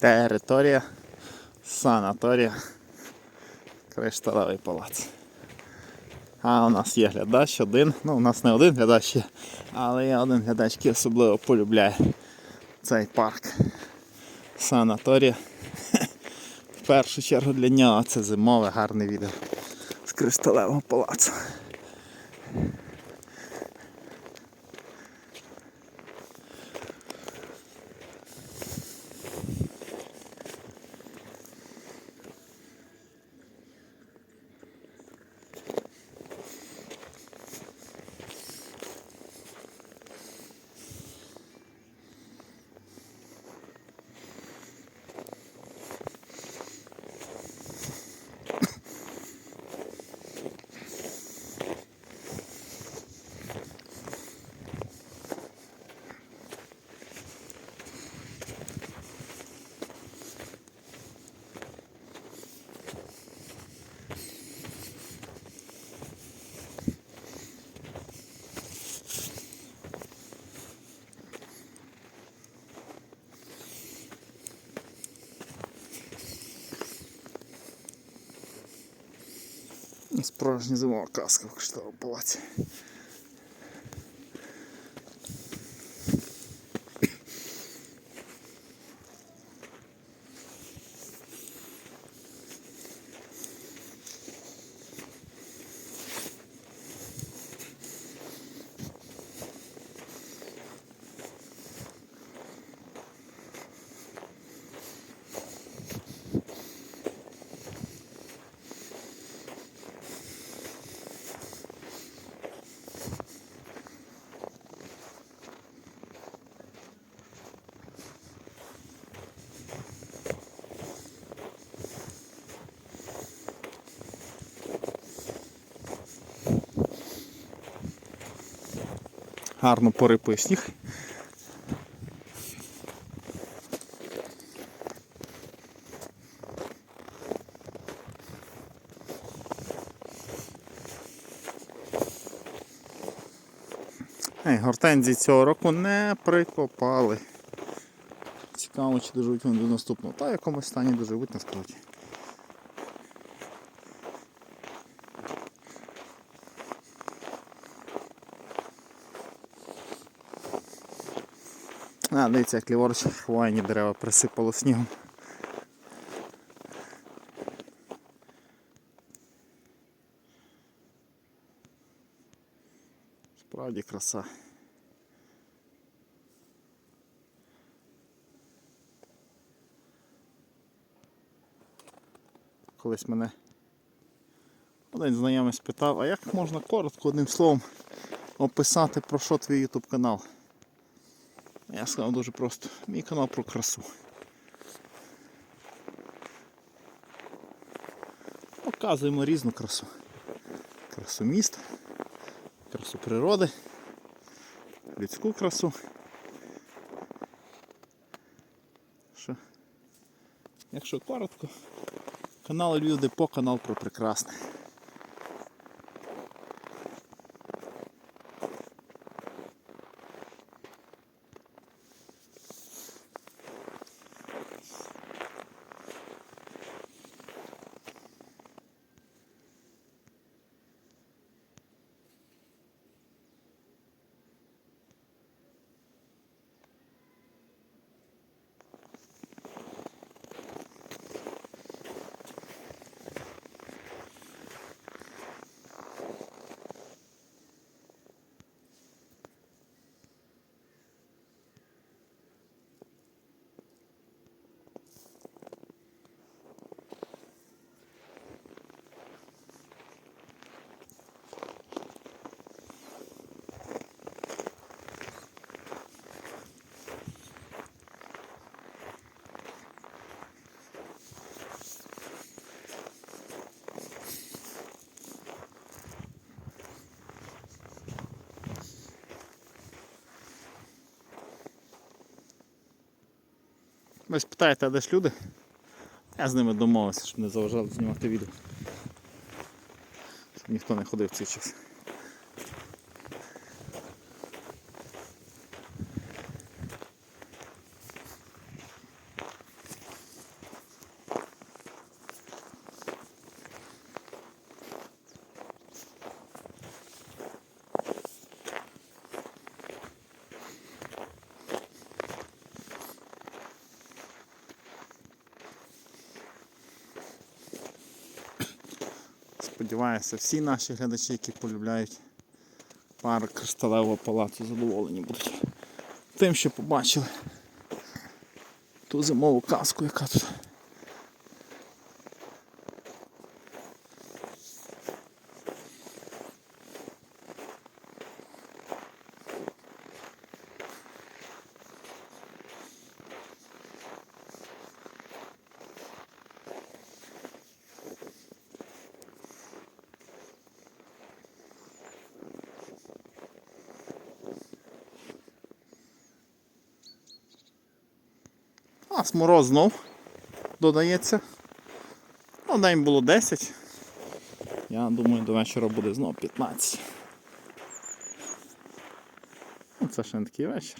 Територія санаторія Кришталевий палац. А у нас є глядач один. Ну, у нас не один глядач є, але є один глядач, який особливо полюбляє цей парк. Санаторія. В першу чергу для нього це зимове гарне відео з кришталевого палацу. Справжня зимова казка в кришталевому палаці. Гарно порипує сніг. Ей, гортензії цього року не прикопали. Цікаво, чи доживуть вони до наступного. Та в якомусь стані доживуть насправді. А, дивіться, як ліворуч хвойні дерева присипало снігом. Справді краса. Колись мене один знайомий спитав, а як можна коротко одним словом описати про що твій YouTube канал? Я сказав дуже просто. Мій канал про красу. Показуємо різну красу. Красу міста, красу природи, людську красу. Що? Якщо коротко, канал Львів Депо, канал про прекрасне. Ви спитаєте, а де ж люди? Я з ними домовився, щоб не заважали знімати відео. Щоб ніхто не ходив в цей час. Сподіваюся, всі наші глядачі, які полюбляють парк кристалевого палацу, задоволені будуть тим, що побачили ту зимову казку, яка тут. А мороз знов додається. Ну, день було 10. Я думаю, до вечора буде знов 15. Ну, це ще не такий вечір.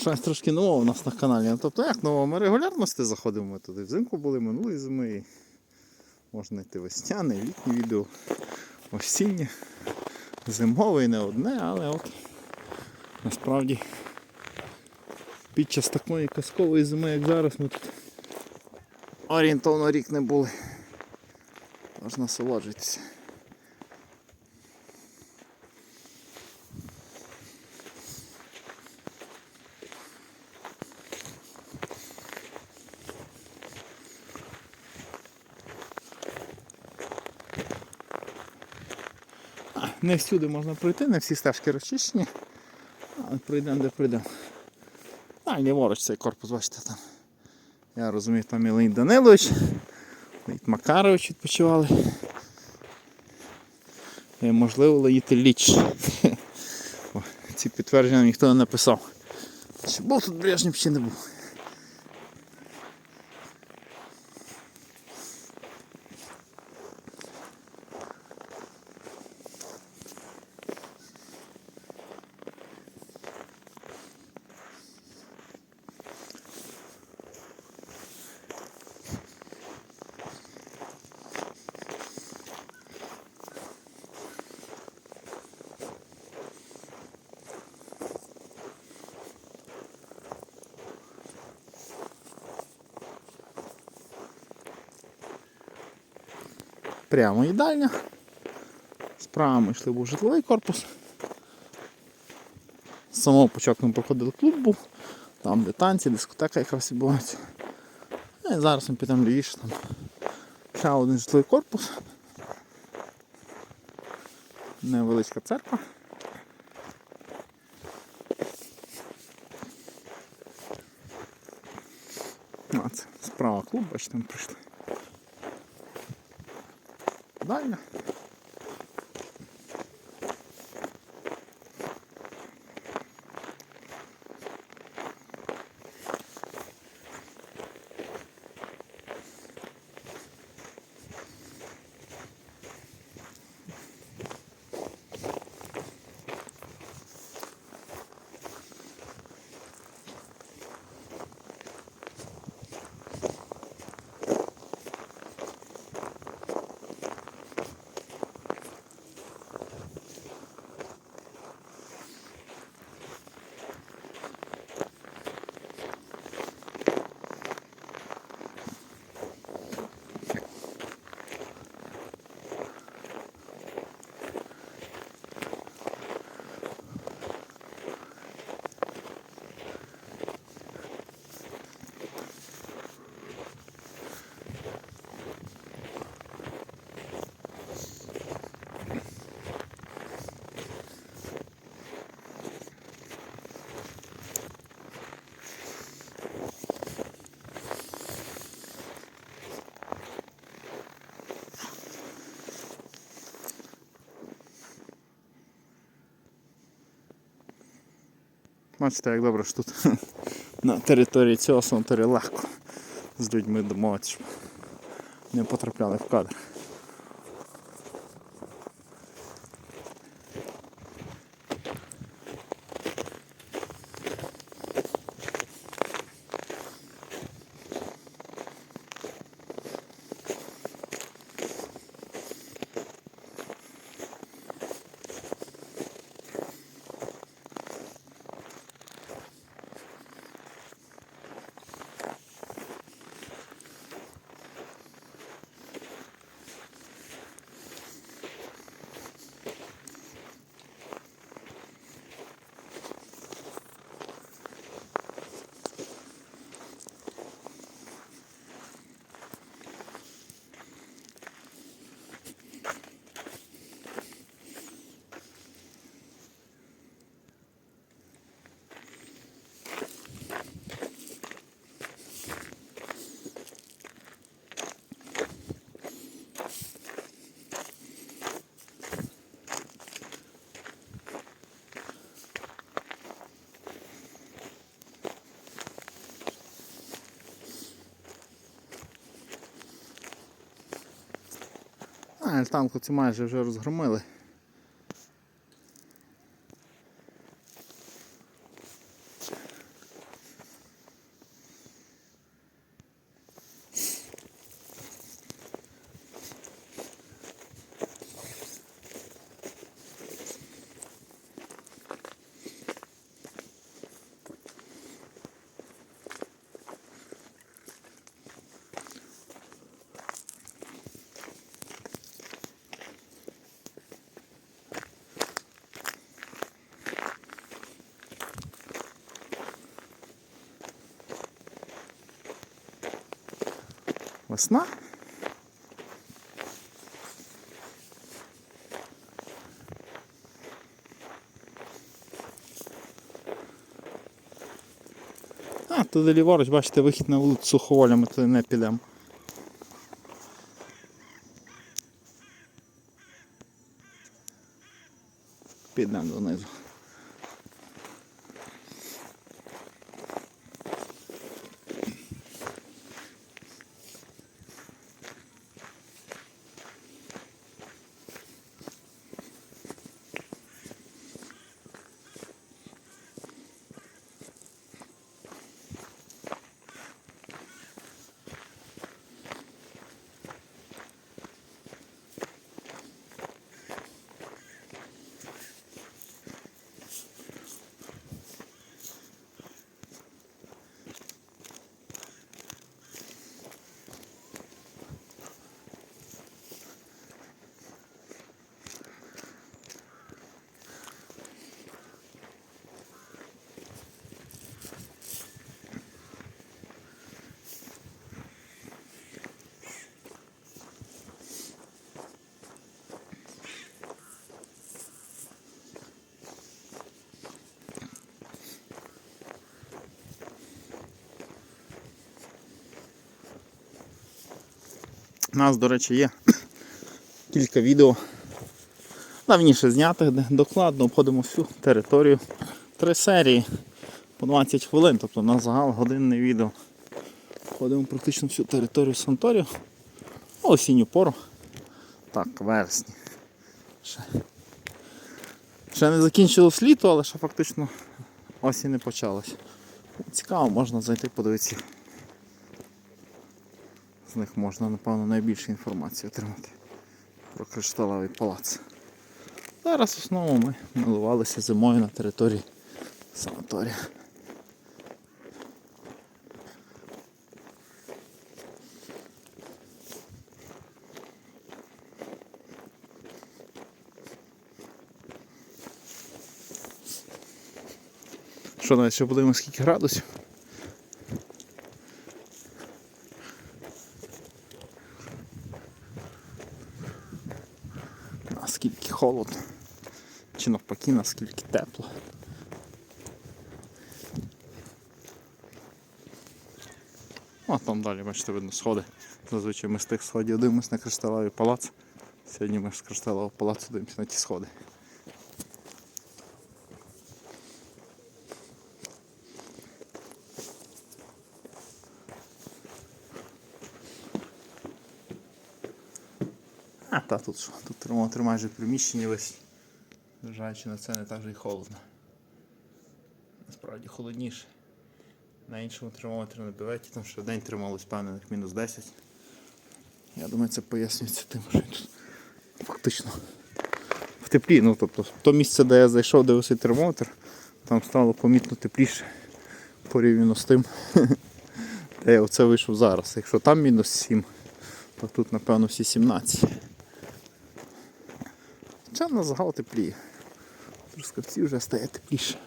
Щось трошки нового у нас на каналі. Ну, Тобто як нового? Ми регулярно заходимо ми туди. Взимку були минулої зими. І можна знайти весняне, літнє відео, осіннє, зимове і не одне, але от насправді під час такої казкової зими, як зараз, ми тут орієнтовно рік не були. Тож насолоджуйтеся. Не всюди можна пройти, не всі стежки розчищені. Але пройдемо, де пройдемо. А, ліворуч цей корпус, бачите там. Я розумію, там і Леонід Данилович, Леонід Макарович відпочивали. І, можливо, Леонід Ілліч. Ці підтвердження ніхто не написав. Чи був тут Брежнєв, чи не був. Прямо їдальня. Справа ми йшли був житловий корпус. З самого початку ми проходили клуб був, там де танці, дискотека якраз відбувається. Ну, І зараз ми підемо лівіше там. Ще один житловий корпус. Невеличка церква. А, це справа клуб, бачите, ми прийшли. ضايع Бачите, як добре, що тут на території цього санаторію легко з людьми домовитися, щоб не потрапляли в кадр. А, альтанку цю майже вже розгромили. Весна. А, туди ліворуч, бачите, вихід на вулицю Суховоля, ми туди не підемо. Підемо донизу. Нас, до речі, є кілька відео давніше знятих, де докладно обходимо всю територію. Три серії по 20 хвилин, тобто на загал годинне відео. Обходимо практично всю територію Санторію. Осінню пору. Так, вересні. Ще, ще не закінчилось літо, але ще фактично осінь не почалась. Цікаво, можна зайти подивитися. Них можна, напевно, найбільше інформації отримати про кришталевий палац. Зараз в основному ми милувалися зимою на території санаторія. Що навіть ще подивимося скільки градусів? Наскільки холодно, чи навпаки, наскільки тепло. А там далі, бачите, видно сходи. Зазвичай ми з тих сходів дивимося на кришталевий палац. Сьогодні ми з кришталевого палацу дивимося на ті сходи. А, та тут? Тут термометр майже в приміщенні весь. Зважаючи на це не так же й холодно. Насправді холодніше. На іншому термометрі на бюветі там ще в день трималось певних мінус 10. Я думаю, це пояснюється тим, що тут фактично в теплі. Ну, тобто, то місце, де я зайшов, де висить термометр, там стало помітно тепліше порівняно з тим, де я оце вийшов зараз. Якщо там мінус 7, то тут, напевно, всі 17. Хоча на загал тепліє. Трускавці вже стає тепліше.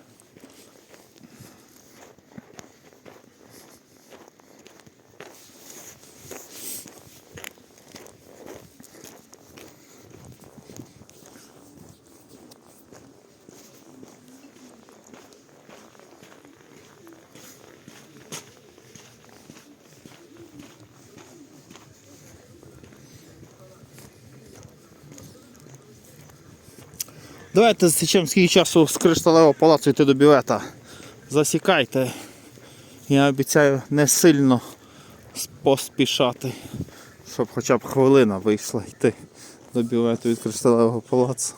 Давайте засічемо скільки часу з кришталевого палацу йти до бювета. Засікайте. Я обіцяю не сильно поспішати, щоб хоча б хвилина вийшла йти до бювету від кришталевого палацу.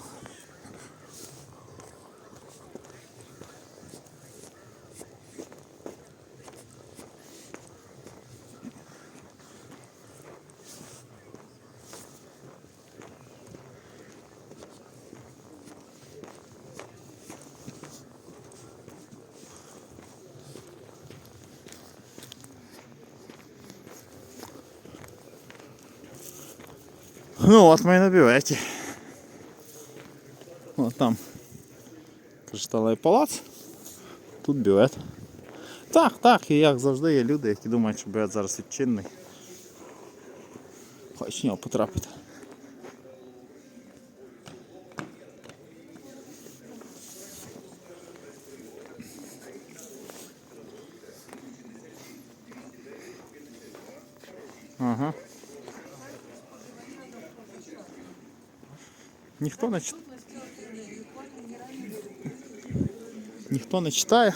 Ну от ми і на бюветі. О, там кришталевий палац. Тут бювет. Так, так, і як завжди є люди, які думають, що бювет зараз відчинний. Хочеш в нього потрапити. Ага. Ніхто не читає. Ніхто не читає.